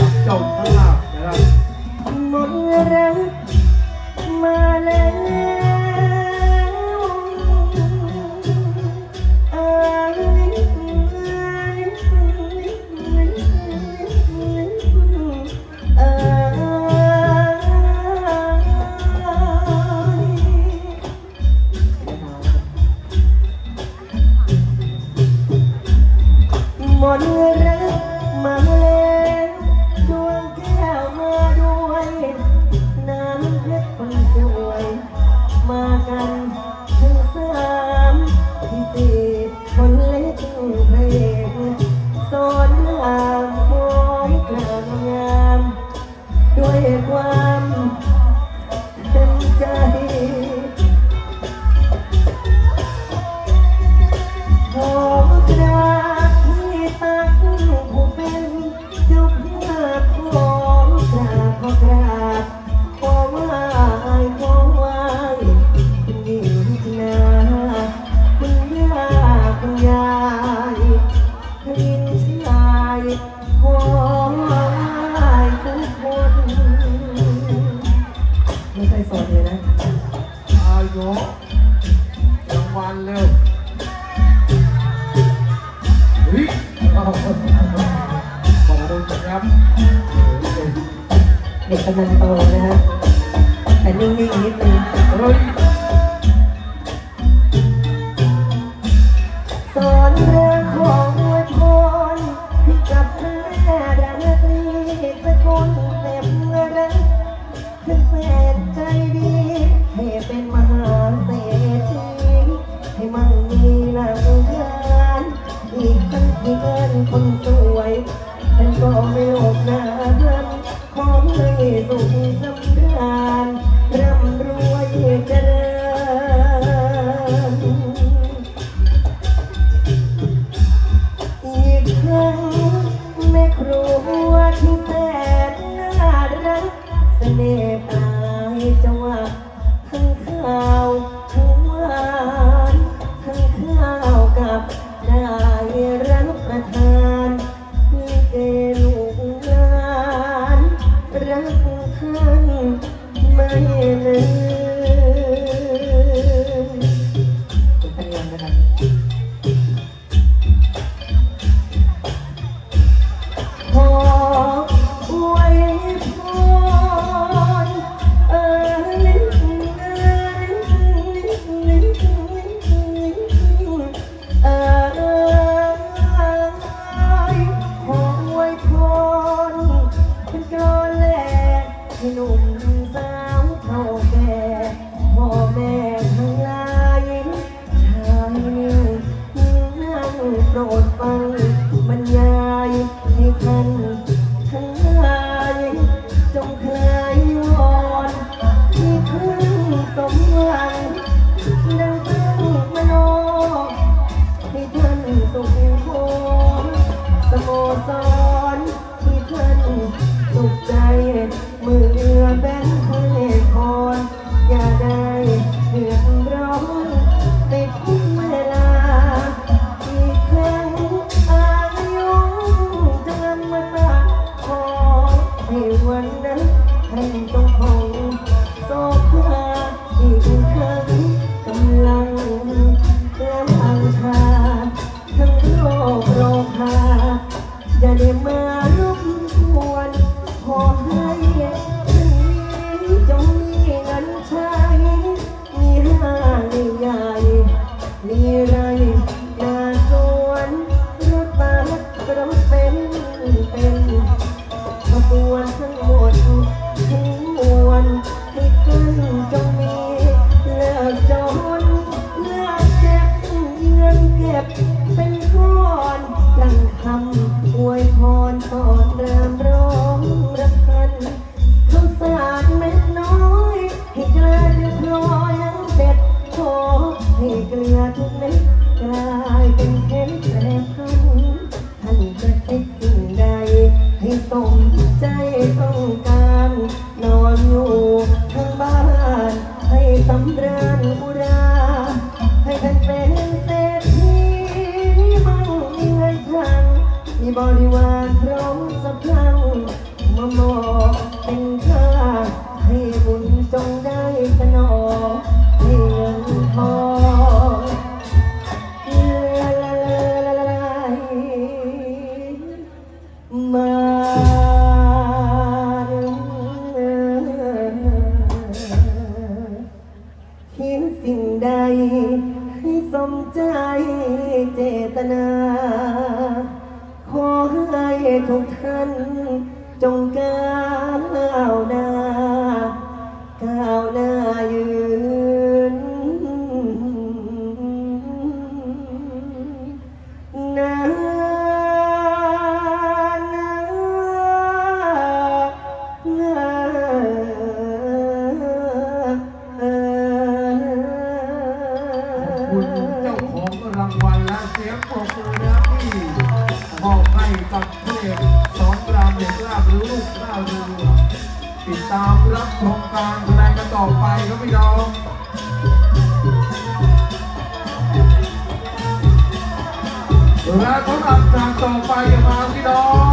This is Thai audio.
กับเจ้าพระลาภนะครับหมดรักมาแล้วเอ้ยเอ้ย หมด มากันทั้งสามพี่ตีคนเล็กเพลงสอนงามคอยกลางงาม ด้วยความเต็มใจ เด็กกำลังโตนะฮะแต่นิ่งๆนิดนึงเฮ้ยสอนเรื่องของอวยพรกับแม่ดารีสกุลเต็มรักคือแสนใจดีให้เป็นมหาเศรษฐีให้มั่งมีหลังทานอีกทั้งที่เงินคนสวย ใไม่ลืม มื่อ ข้าวสารเม็ดน้อยให้เกลือเรียบร้อยแล้วเสร็จขอให้เกลือทุกเม็ดกลายเป็นเพชรแปรพันท่านจะคิดสิ่งใด ให้สมใจต้องการ นอนอยู่ทางบ้านให้สำราญอุรา ให้ท่านเป็นเศรษฐีมั่งมีเงินทางมีบริวารพร้อมสะพรังมาบอก ท่านจงก้าวหน้า ก้าวหน้ายืน นานขอบคุณเจ้าของรางวัลและเสียงปรบมือนะที่มอบให้กับ เด็กสอนรามเด็กลาบรู้ลูกลาบรู้ติดตามรับชมการแสดงกันต่อไปครับพี่น้องและสำหรับการต่อไปมาพี่น้อง